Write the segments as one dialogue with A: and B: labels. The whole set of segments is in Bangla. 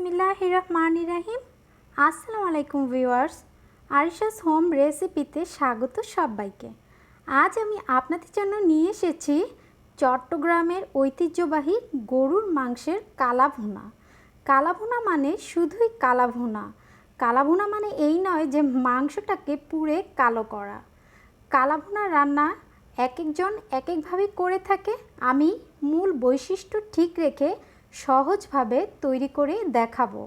A: বিসমিল্লাহ রহমান রাহিম আসসালামু আলাইকুম ভিউয়ার্স, আরিশাস হোম রেসিপিতে স্বাগত সবাইকে। আজ আমি আপনাদের জন্য নিয়ে এসেছি চট্টগ্রামের ঐতিহ্যবাহী গরুর মাংসের কালাভুনা। কালাভুনা মানে শুধুই কালাভুনা। কালাভুনা মানে এই নয় যে মাংসটাকে পুড়ে কালো করা। কালাভুনা রান্না এক একজন এক একভাবে করে থাকে। আমি মূল বৈশিষ্ট্য ঠিক রেখে সহজভাবে তৈরি করে দেখাবো।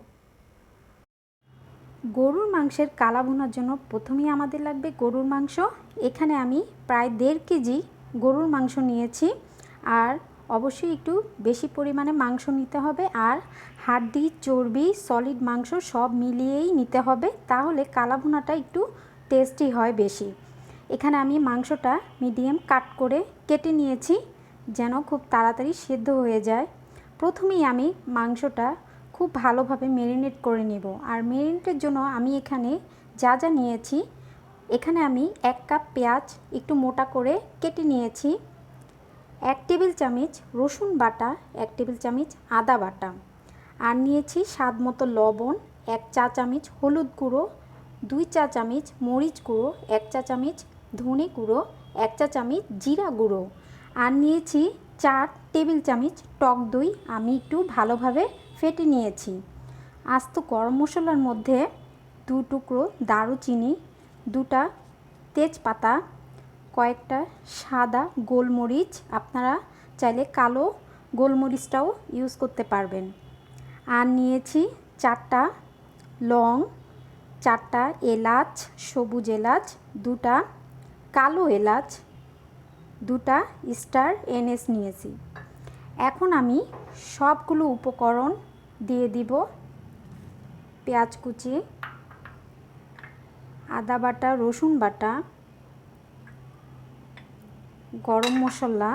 A: গরুর মাংসের কালা ভুনার জন্য প্রথমেই আমাদের লাগবে গরুর মাংস। এখানে আমি প্রায় দেড় কেজি গরুর মাংস নিয়েছি। আর অবশ্যই একটু বেশি পরিমাণে মাংস নিতে হবে। আর হাড্ডি, চর্বি সলিড মাংস সব মিলিয়েই নিতে হবে। তাহলে কালা ভুনাটা একটু টেস্টি হয় বেশি। এখানে আমি মাংসটা মিডিয়াম কাট করে কেটে নিয়েছি। যেন খুব তাড়াতাড়ি সেদ্ধ হয়ে যায়। প্রথমেই আমি মাংসটা খুব ভালোভাবে মেরিনেট করে নেব। আর মেরিনেটের জন্য আমি এখানে যা যা নিয়েছি, এখানে আমি এক কাপ পেঁয়াজ একটু মোটা করে কেটে নিয়েছি, এক টেবিল চামচ রসুন বাটা, এক টেবিল চামচ আদা বাটা। আর নিয়েছি স্বাদ মতো লবণ, এক চা চামচ হলুদ গুঁড়ো, দুই চা চামচ মরিচ গুঁড়ো, এক চা চামচ ধনে গুঁড়ো, এক চা চামচ জিরা গুঁড়ো। আর নিয়েছি চার টেবিল চামচ টক দই আমি একটু ভালোভাবে ফেটে নিয়েছি। আস্ত গরম মশলার মধ্যে দু টুকরো দারুচিনি, দুটা তেজপাতা, কয়েকটা সাদা গোলমরিচ, আপনারা চাইলে কালো গোলমরিচটাও ইউজ করতে পারবেন। আর নিয়েছি চারটা লং, চারটা এলাচ, সবুজ এলাচ, দুটা কালো এলাচ দুটা স্টার এনএস নিয়েছি। এখন আমি সবগুলো উপকরণ দিয়ে দিব। পেঁয়াজ কুচি, আদা বাটা, রসুন বাটা, গরম মশলা,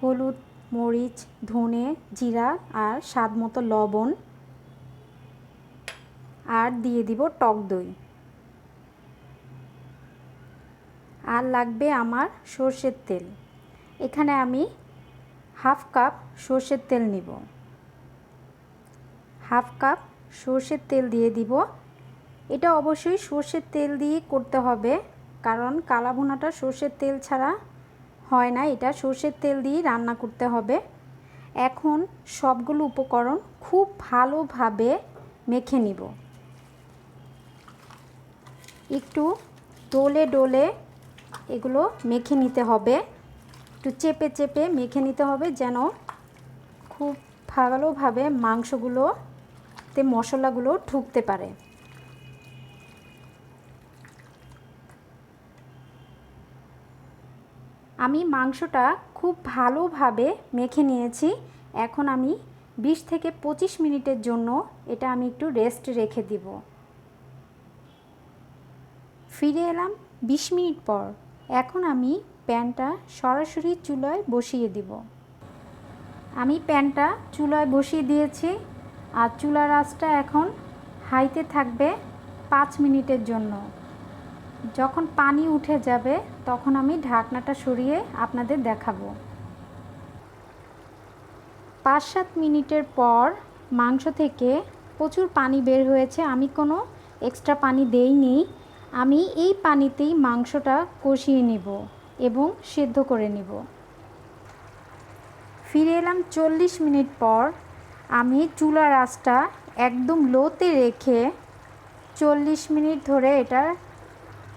A: হলুদ, মরিচ, ধনে, জিরা আর স্বাদ মতো লবণ আর দিয়ে দিব টক দই। আর লাগবে আমার সর্ষের তেল। এখানে আমি হাফ কাপ সর্ষের তেল নিব। হাফ কাপ সর্ষের তেল দিয়ে দিব। এটা অবশ্যই সর্ষের তেল দিয়ে করতে হবে, কারণ কালাভুনাটা সর্ষের তেল ছাড়া হয় না, এটা সর্ষের তেল দিয়ে রান্না করতে হবে। এখন সবগুলো উপকরণ খুব ভালোভাবে মেখে নিব। একটু ডোলে ডোলে এগুলো মেখে নিতে হবে। একটু চেপে চেপে মেখে নিতে হবে যেন খুব ভালোভাবে মাংসগুলোতে মশলাগুলো ঢুকতে পারে। আমি মাংসটা খুব ভালোভাবে মেখে নিয়েছি। এখন আমি বিশ থেকে পঁচিশ মিনিটের জন্য এটা আমি একটু রেস্ট রেখে দিব। ফিরে এলাম বিশ মিনিট পর। এখন আমি প্যানটা সরাসরি চুলায় বসিয়ে দিব। আমি প্যানটা চুলায় বসিয়ে দিয়েছি আর চুলার আঁচটা এখন হাইতে থাকবে পাঁচ মিনিটের জন্য। যখন পানি উঠে যাবে, তখন আমি ঢাকনাটা সরিয়ে আপনাদের দেখাবো। পাঁচ সাত মিনিটের পর মাংস থেকে প্রচুর পানি বের হয়েছে। আমি কোনো এক্সট্রা পানি দেইনি। আমি এই পানিতেই মাংসটা কষিয়ে নিব এবং সেদ্ধ করে নিব। ফিরে এলাম চল্লিশ মিনিট পর আমি চুলার আঁচটা একদম লোতে রেখে চল্লিশ মিনিট ধরে এটা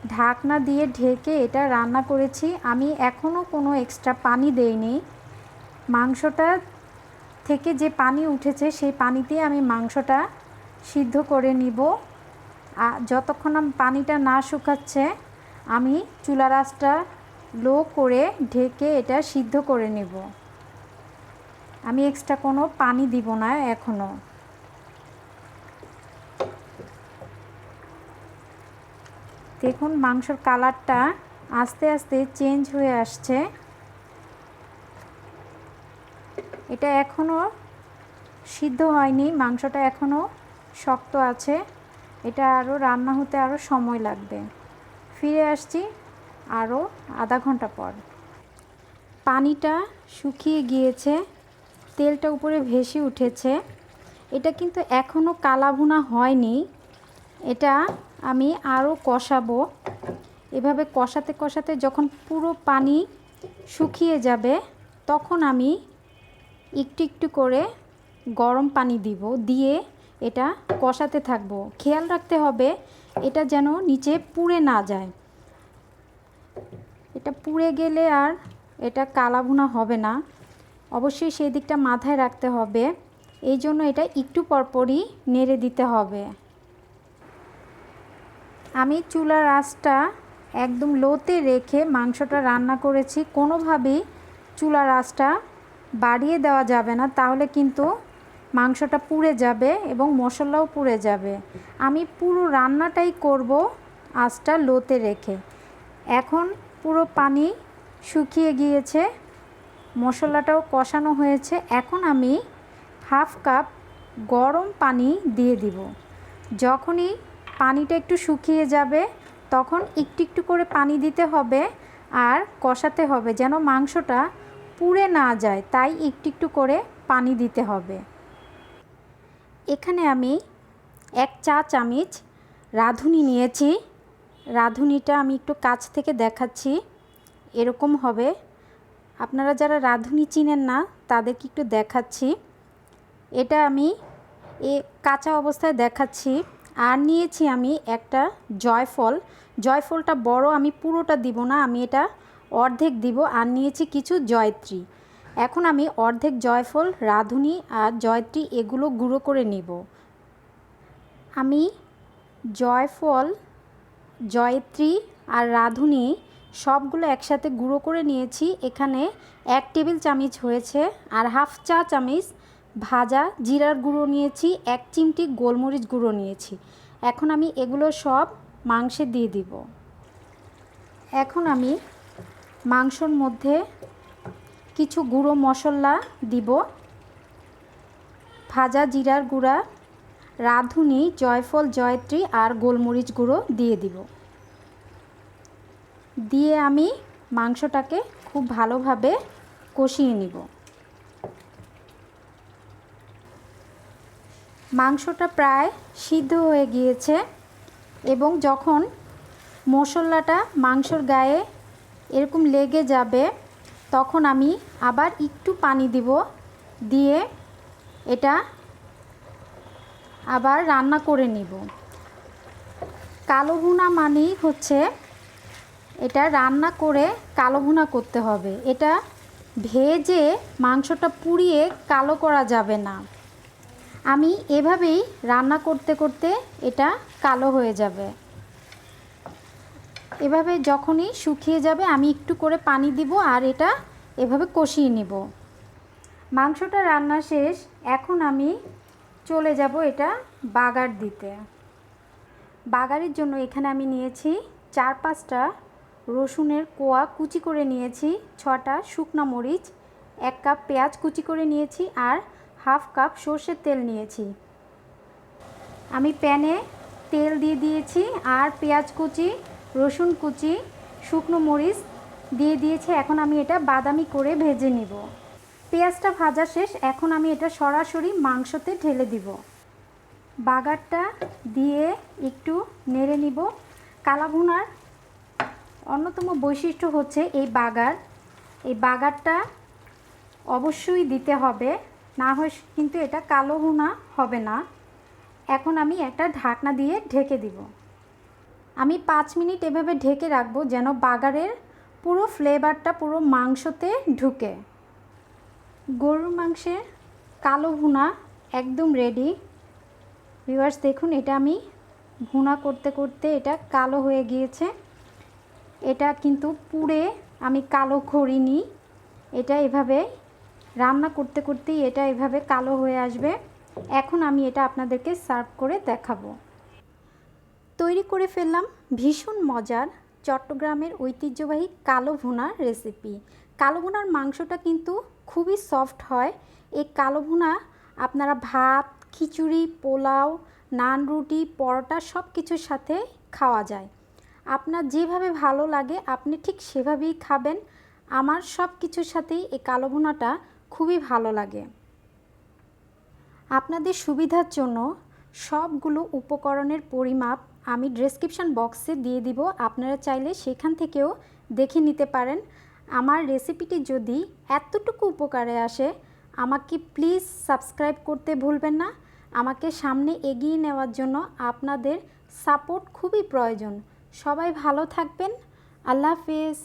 A: ঢাকনা দিয়ে ঢেকে এটা রান্না করেছি। আমি এখনও কোনো এক্সট্রা পানি দেইনি। মাংসটা থেকে যে পানি উঠেছে সেই পানিতে আমি মাংসটা সিদ্ধ করে নিব। যতক্ষণ পানিটা না শুকাচ্ছে, আমি চুলার আঁচটা লো করে ঢেকে এটা সিদ্ধ করে নেব। আমি এক্সট্রা কোনো পানি দিব না এখনও দেখুন, মাংসর কালারটা আস্তে আস্তে চেঞ্জ হয়ে আসছে। এটা এখনও সিদ্ধ হয়নি, মাংসটা এখনও শক্ত আছে। এটা আরও রান্না হতে আরও সময় লাগবে। ফিরে আসছি আরও আধা ঘণ্টা পর। পানিটা শুকিয়ে গিয়েছে, তেলটা উপরে ভেসে উঠেছে। এটা কিন্তু এখনও কালাভুনা হয়নি। এটা আমি আরও কষাবো। এভাবে কষাতে কষাতে যখন পুরো পানি শুকিয়ে যাবে, তখন আমি একটু একটু করে গরম পানি দিব, দিয়ে এটা কষাতে থাকব। খেয়াল রাখতে হবে, এটা যেন নিচে পুড়ে না যায়। এটা পুড়ে গেলে আর এটা কালাভুনা হবে না। অবশ্যই সেই দিকটা মাথায় রাখতে হবে। এই জন্য এটা একটু পরপরই নেড়ে দিতে হবে। আমি চুলার আঁচটা একদম লোতে রেখে মাংসটা রান্না করেছি। কোনোভাবেই চুলার আঁচটা বাড়িয়ে দেওয়া যাবে না। তাহলে কিন্তু মাংসটা পুড়ে যাবে এবং মশলাও পুড়ে যাবে। আমি পুরো রান্নাটাই করব আঁচটা লোতে রেখে। এখন পুরো পানি শুকিয়ে গিয়েছে, মশলাটাও কষানো হয়েছে। এখন আমি হাফ কাপ গরম পানি দিয়ে দিব। যখনই পানিটা একটু শুকিয়ে যাবে, তখন একটু একটু করে পানি দিতে হবে আর কষাতে হবে যেন মাংসটা পুড়ে না যায়। তাই একটু একটু করে পানি দিতে হবে। এখানে আমি এক চা চামচ রাঁধুনি নিয়েছি। রাঁধুনিটা আমি একটু কাছ থেকে দেখাচ্ছি। এরকম হবে। আপনারা যারা রাঁধুনি চিনেন না, তাদেরকে একটু দেখাচ্ছি। এটা আমি এ কাঁচা অবস্থায় দেখাচ্ছি। আর নিয়েছি আমি একটা জয়ফল। জয়ফলটা বড়, আমি পুরোটা দিব না, আমি এটা অর্ধেক দিব। আর নিয়েছি কিছু জয়ত্রী। এখন আমি অর্ধেক জয়ফল, রাঁধুনি আর জয়ত্রী এগুলো গুঁড়ো করে নিব। আমি জয়ফল, জয়ত্রী আর রাঁধুনি সবগুলো একসাথে গুঁড়ো করে নিয়েছি। এখানে এক টেবিল চামচ হয়েছে আর হাফ চা চামচ ভাজা জিরার গুঁড়ো নিয়েছি, এক চিমটি গোলমরিচ গুঁড়ো নিয়েছি। এখন আমি এগুলো সব মাংসে দিয়ে দিব। এখন আমি মাংসর মধ্যে কিছু গুঁড়ো মশলা দিব। ভাজা জিরার গুঁড়া, রাঁধুনি, জয়ফল, জয়ত্রী আর গোলমরিচ গুঁড়ো দিয়ে দিব। দিয়ে আমি মাংসটাকে খুব ভালোভাবে কষিয়ে নিব। মাংসটা প্রায় সিদ্ধ হয়ে গিয়েছে এবং যখন মশলাটা মাংসর গায়ে এরকম লেগে যাবে তখন আমি আবার একটু পানি দিব, দিয়ে এটা আবার রান্না করে নিব। কালো ভুনা মানেই হচ্ছে এটা রান্না করে কালো ভুনা করতে হবে। এটা ভেজে মাংসটা পুড়িয়ে কালো করা যাবে না। আমি এভাবেই রান্না করতে করতে এটা কালো হয়ে যাবে। এভাবে যখনই শুকিয়ে যাবে, আমি একটু করে পানি দিব আর এটা এভাবে কষিয়ে নেব। মাংসটা রান্না শেষ। এখন আমি চলে যাব এটা বাগার দিতে। বাগারের জন্য এখানে আমি নিয়েছি চার পাঁচটা রসুনের কোয়া কুচি করে নিয়েছি, ছটা শুকনো মরিচ, এক কাপ পেঁয়াজ কুচি করে নিয়েছি আর হাফ কাপ সর্ষের তেল নিয়েছি। আমি প্যানে তেল দিয়ে দিয়েছি আর পেঁয়াজ কুচি রসুন কুচি, শুকনো মরিচ দিয়ে দিয়েছি। এখন আমি এটা বাদামি করে ভেজে নিব। পেঁয়াজটা ভাজা শেষ। এখন আমি এটা সরাসরি মাংসতে ঢেলে দিব। বাগারটা দিয়ে একটু নেড়ে নিব। কালাভুনার অন্যতম বৈশিষ্ট্য হচ্ছে এই বাগার। এই বাগারটা অবশ্যই দিতে হবে। না হয় কিন্তু এটা কালো ভুনা হবে না। এখন আমি একটা ঢাকনা দিয়ে ঢেকে দিব। আমি পাঁচ মিনিট এভাবে ঢেকে রাখব যেন বাগারের পুরো ফ্লেভারটা পুরো মাংসতে ঢুকে। গরুর মাংসের কালো ভুনা একদম রেডি ভিউয়ার্স দেখুন, এটা আমি ভুনা করতে করতে এটা কালো হয়ে গিয়েছে। এটা কিন্তু পুড়ে আমি কালো করিনি। এটা এভাবে রান্না করতে করতেই এটা এভাবে কালো হয়ে আসবে। এখন আমি এটা আপনাদেরকে সার্ভ করে দেখাবো। তৈরি করে ফেললাম ভীষণ মজার চট্টগ্রামের ঐতিহ্যবাহী কালো ভুনার রেসিপি। কালো ভুনার মাংসটা কিন্তু খুবই সফট হয়। এই কালো ভুনা আপনারা ভাত, খিচুড়ি, পোলাও, নান রুটি, পরোটা সব কিছুর সাথে খাওয়া যায়। আপনার যেভাবে ভালো লাগে আপনি ঠিক সেভাবেই খাবেন। আমার সব কিছুর সাথেই এই কালো ভুনাটা খুবই ভালো লাগে। আপনাদের সুবিধার জন্য সবগুলো উপকরণের পরিমাপ আমি ডেসক্রিপশান বক্সে দিয়ে দিব। আপনারা চাইলে সেখান থেকেও দেখে নিতে পারেন। আমার রেসিপিটি যদি এতটুকু উপকারে আসে, আমাকে প্লিজ সাবস্ক্রাইব করতে ভুলবেন না। আমাকে সামনে এগিয়ে নেওয়ার জন্য আপনাদের সাপোর্ট খুবই প্রয়োজন। সবাই ভালো থাকবেন। আল্লাহ হাফেজ।